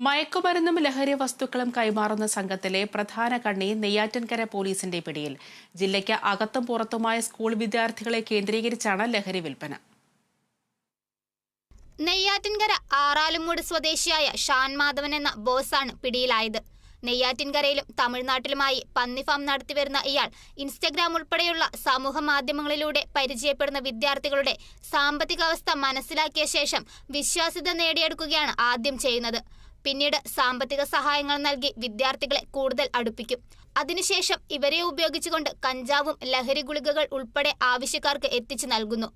മയക്കുമരുന്നും ലഹരി വസ്തുക്കളും കൈമാറുന്ന സംഘത്തിലെ പ്രധാന കണ്ണി നെയ്യാറ്റൻകര പോലീസിന്റെ പിടിയിൽ. ജില്ലയ്ക്ക് അകത്തും പുറത്തുമായ സ്കൂൾ വിദ്യാർത്ഥികളെ കേന്ദ്രീകരിച്ചാണ് ലഹരി വിൽപ്പന. നെയ്യാറ്റിൻകര ആറാലുമൂട് സ്വദേശിയായ ഷാൻ മാധവൻ എന്ന ബോസാണ് പിടിയിലായത്. നെയ്യാറ്റിൻകരയിലും തമിഴ്നാട്ടിലുമായി പന്നിഫാം നടത്തിവരുന്ന ഇയാൾ ഇൻസ്റ്റഗ്രാം ഉൾപ്പെടെയുള്ള സമൂഹ മാധ്യമങ്ങളിലൂടെ പരിചയപ്പെടുന്ന വിദ്യാർത്ഥികളുടെ സാമ്പത്തികാവസ്ഥ മനസ്സിലാക്കിയ ശേഷം വിശ്വാസ്യത നേടിയെടുക്കുകയാണ് ആദ്യം ചെയ്യുന്നത്. പിന്നീട് സാമ്പത്തിക സഹായങ്ങൾ നൽകി വിദ്യാർത്ഥികളെ കൂടുതൽ അടുപ്പിക്കും. അതിനുശേഷം ഇവരെ ഉപയോഗിച്ചുകൊണ്ട് കഞ്ചാവും ലഹരി ഗുളികകൾ ഉൾപ്പെടെ ആവശ്യക്കാർക്ക് എത്തിച്ചു നൽകുന്നു.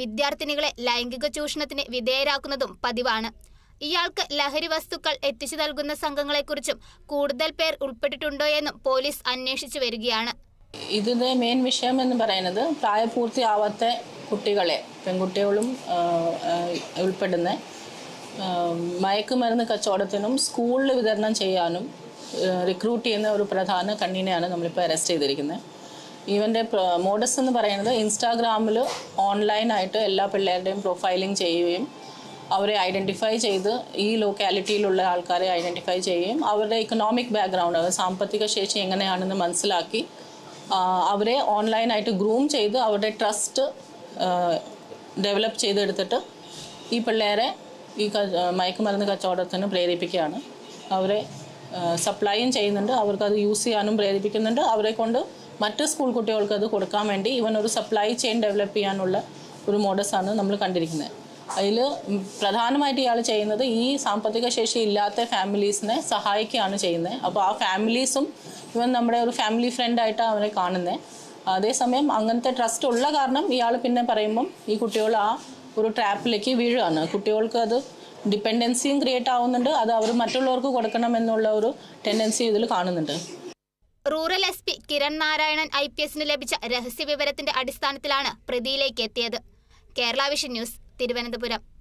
വിദ്യാർത്ഥിനികളെ ലൈംഗിക ചൂഷണത്തിന് വിധേയരാക്കുന്നതും പതിവാണ്. ഇയാൾക്ക് ലഹരി വസ്തുക്കൾ എത്തിച്ചു നൽകുന്ന സംഘങ്ങളെക്കുറിച്ചും കൂടുതൽ പേർ ഉൾപ്പെട്ടിട്ടുണ്ടോ എന്നും പോലീസ് അന്വേഷിച്ചു വരികയാണ്. ഇതിന്റെ മെയിൻ വിഷയം എന്ന് പറയുന്നത് പ്രായപൂർത്തിയാവാത്ത കുട്ടികളെ പെൺകുട്ടികളും ഉൾപ്പെടുന്ന മയക്കുമരുന്ന് കച്ചവടത്തിനും സ്കൂളിൽ വിതരണം ചെയ്യാനും റിക്രൂട്ട് ചെയ്യുന്ന ഒരു പ്രധാന കണ്ണിനെയാണ് നമ്മളിപ്പോൾ അറസ്റ്റ് ചെയ്തിരിക്കുന്നത്. ഇവന്റെ മോഡസ് എന്ന് പറയുന്നത് ഇൻസ്റ്റാഗ്രാമിൽ ഓൺലൈനായിട്ട് എല്ലാ പിള്ളേരുടെയും പ്രൊഫൈലിംഗ് ചെയ്യുകയും അവരെ ഐഡന്റിഫൈ ചെയ്ത് ഈ ലൊക്കാലിറ്റിയിലുള്ള ആൾക്കാരെ ഐഡന്റിഫൈ ചെയ്യുകയും അവരുടെ ഇക്കണോമിക് ബാക്ക്ഗ്രൗണ്ട് സാമ്പത്തിക ശേഷി എങ്ങനെയാണെന്ന് മനസ്സിലാക്കി അവരെ ഓൺലൈനായിട്ട് ഗ്രൂം ചെയ്ത് അവരുടെ ട്രസ്റ്റ് ഡെവലപ്പ് ചെയ്തെടുത്തിട്ട് ഈ പിള്ളേരെ ഈ മയക്കുമരുന്ന് കച്ചവടത്തിന് പ്രേരിപ്പിക്കുകയാണ്. അവരെ സപ്ലൈയും ചെയ്യുന്നുണ്ട്. അവർക്ക് അത് യൂസ് ചെയ്യാനും പ്രേരിപ്പിക്കുന്നുണ്ട്. അവരെ കൊണ്ട് മറ്റ് സ്കൂൾ കുട്ടികൾക്ക് അത് കൊടുക്കാൻ വേണ്ടി ഇവൻ ഒരു സപ്ലൈ ചെയിൻ ഡെവലപ്പ് ചെയ്യാനുള്ള ഒരു മോഡസാണ് നമ്മൾ കണ്ടിരിക്കുന്നത്. അതിൽ പ്രധാനമായിട്ട് ഇയാൾ ചെയ്യുന്നത് ഈ സാമ്പത്തിക ശേഷി ഇല്ലാത്ത ഫാമിലീസിനെ സഹായിക്കുകയാണ് ചെയ്യുന്നത്. അപ്പോൾ ആ ഫാമിലീസും ഇവൻ നമ്മുടെ ഒരു ഫാമിലി ഫ്രണ്ടായിട്ടാണ് അവനെ കാണുന്നത്. അതേസമയം അങ്ങനത്തെ ട്രസ്റ്റ് ഉള്ള കാരണം ഇയാൾ പിന്നെ പറയുമ്പം ഈ കുട്ടികൾ ആ ഒരു ട്രാപ്പിലേക്ക് വീഴുകയാണ്. കുട്ടികൾക്ക് അത് ഡിപ്പെൻഡൻസിയും ക്രിയേറ്റ് ആവുന്നുണ്ട്. അത് അവർ മറ്റുള്ളവർക്ക് കൊടുക്കണം എന്നുള്ള ഒരു ടെൻഡൻസി ഇതിൽ കാണുന്നുണ്ട്. Rural S P Kiran Narayanan I P എസിന് ലഭിച്ച രഹസ്യ വിവരത്തിന്റെ അടിസ്ഥാനത്തിലാണ് പ്രതിയിലേക്ക് എത്തിയത്. Kerala vision news Thiruvananthapuram.